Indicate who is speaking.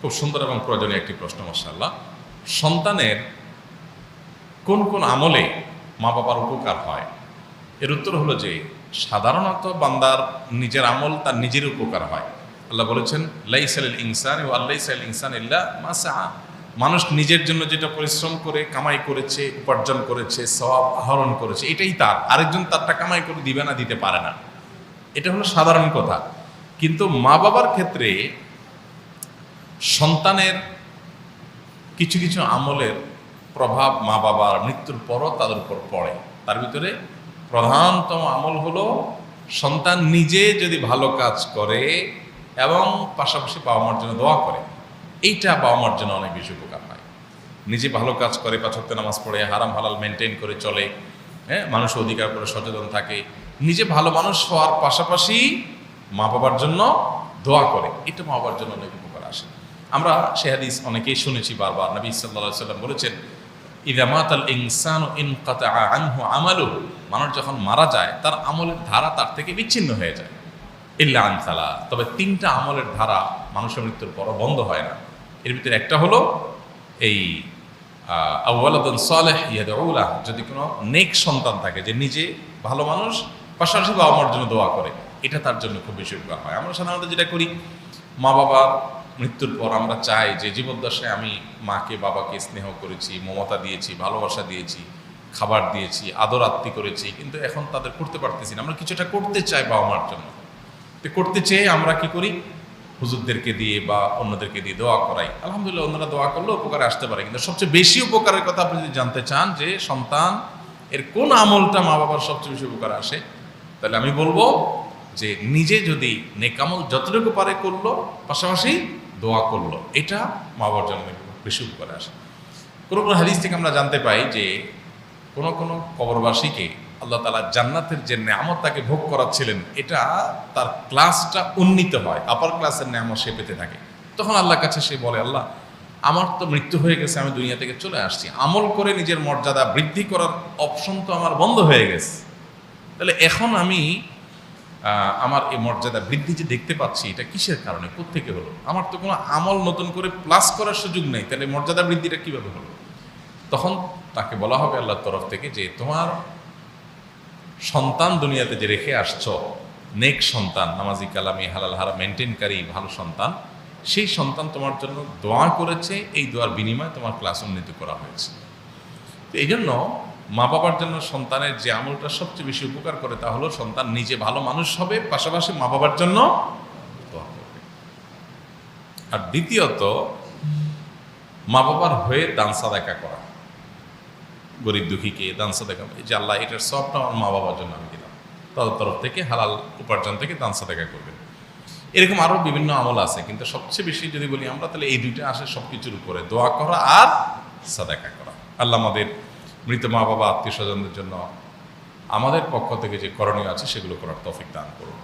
Speaker 1: খুব সুন্দর এবং প্রয়োজনীয় একটি প্রশ্ন মশাল্লাহ সন্তানের কোন কোন আমলে মা বাবার উপকার হয়? এর উত্তর হলো যে, সাধারণত বান্দার নিজের আমল তার নিজের উপকার হয়। আল্লাহ বলেছেন লাইসাল ইনসান ও আল্লাহ সাল ইনসান ইল্লা মাসা মানুষ নিজের জন্য যেটা পরিশ্রম করে, কামাই করেছে, উপার্জন করেছে, সওয়াব আহরণ করেছে, এটাই তার। আরেকজন তারটা কামাই করে দিবে না, দিতে পারে না। এটা হলো সাধারণ কথা। কিন্তু মা বাবার ক্ষেত্রে সন্তানের কিছু কিছু আমলের প্রভাব মা বাবার মৃত্যুর পরও তাদের উপর পড়ে। তার ভিতরে প্রধানতম আমল হলো সন্তান নিজে যদি ভালো কাজ করে এবং পাশাপাশি বাবা মার জন্য দোয়া করে। এইটা বাবা মার জন্য অনেক বেশি উপকার হয়। নিজে ভালো কাজ করে পাঁচক্ত নামাজ পড়ে, হারাম হালাল মেনটেন করে চলে হ্যাঁ মানুষ অধিকার করে সচেতন থাকে, নিজে ভালো মানুষ হওয়ার পাশাপাশি মা বাবার জন্য দোয়া করে। এটা মা বাবার জন্য অনেক আমরা সে হাদিস অনেকেই শুনেছি বারবার। নবী সাল্লাহ সাল্লাম বলেছেন ইদামাত আল ইনসান ইন আনহু আমালু মানুষ যখন মারা যায়, তার আমলের ধারা তার থেকে বিচ্ছিন্ন হয়ে যায়। ইল্লা আনসালা তবে তিনটা আমলের ধারা মানুষের মৃত্যুর পর বন্ধ হয় না। এর ভিতরে একটা হলো এই আউ্লাদন সালেহ ইয়াদউলা যদি কোনো নেক সন্তান থাকে যে নিজে ভালো মানুষ, পাশাপাশি বাবা মার জন্য দোয়া করে, এটা তার জন্য খুব বেশি উপকার হয়। আমরা সাধারণত যেটা করি মা বাবার মৃত্যুর পর আমরা চাই যে জীবদ্দশায় আমি মাকে, বাবাকে স্নেহ করেছি, মমতা দিয়েছি, ভালোবাসা দিয়েছি, খাবার দিয়েছি, আদর আত্মি করেছি, কিন্তু এখন তাদের করতে পারতেছি না। আমরা কিছুটা করতে চাই বাবা মার জন্য। তো করতে চেয়ে আমরা কি করি? হুজুরদেরকে দিয়ে বা অন্যদেরকে দিয়ে দোয়া করাই। আলহামদুলিল্লাহ অন্যরা দোয়া করলেও উপকারে আসতে পারে। কিন্তু সবচেয়ে বেশি উপকারের কথা আপনি যদি জানতে চান যে সন্তান, এর কোন আমলটা মা বাবার সবচেয়ে বেশি উপকার আসে, তাহলে আমি বলব যে নিজে যদি নেকামল যতটুকু পারে করল, পাশাপাশি দোয়া করল। এটা মা বাবার জন্য বেশি উপকারে আসে। কোনো কোনো হাদিস থেকে আমরা জানতে পাই যে কোনো কোনো কবরবাসীকে আল্লাহ তালা জান্নাতের যে নামত তাকে ভোগ করাচ্ছিলেন, এটা তার ক্লাসটা উন্নীত হয় আপার ক্লাসের নামত সে পেতে থাকে। তখন আল্লাহর কাছে সে বলে, আল্লাহ, আমার তো মৃত্যু হয়ে গেছে, আমি দুনিয়া থেকে চলে আসছি। আমল করে নিজের মর্যাদা বৃদ্ধি করার অপশন তো আমার বন্ধ হয়ে গেছে। তাহলে এখন আমি আমার এই মর্যাদা বৃদ্ধি যে দেখতে পাচ্ছি, এটা কিসের কারণে? কোত্থেকে হলো? আমার তো কোনো আমল নতুন করে প্লাস করার সুযোগ নেই, তাহলে মর্যাদা বৃদ্ধিটা কীভাবে হলো? তখন তাকে বলা হবে আল্লাহর তরফ থেকে যে, তোমার সন্তান দুনিয়াতে যে রেখে আসছ, নেক সন্তান, নামাজি কালামি, হালাল হারা মেনটেনকারী ভালো সন্তান, সেই সন্তান তোমার জন্য দোয়া করেছে, এই দোয়ার বিনিময়ে তোমার ক্লাস উন্নীত করা হয়েছে। তো এই জন্য মা বাবার জন্য সন্তানের যে আমলটা সবচেয়ে বেশি উপকার করে তা হলো সন্তান নিজে ভালো মানুষ হবে, পাশাপাশি মা বাবার জন্য আর দ্বিতীয়ত, মা বাবার হয়ে দান সাদাকা করা। গরিব দুঃখীকে দান সাদাকা, এই যে আল্লাহ এটার সবটা আমার মা বাবার জন্য আমি দিলাম। তাদের তরফ থেকে হালাল উপার্জন থেকে দান সাদাকা করবেন। এরকম আরও বিভিন্ন আমল আছে, কিন্তু সবচেয়ে বেশি যদি বলি আমরা, তাহলে এই দুইটা আসে সব কিছুর উপরে। দোয়া করা আর সাদাকা করা। আল্লাহ আমাদের মৃত মা বাবা, আত্মীয় স্বজনদের জন্য আমাদের পক্ষ থেকে যে করণীয় আছে, সেগুলো করার তফিক দান করুন।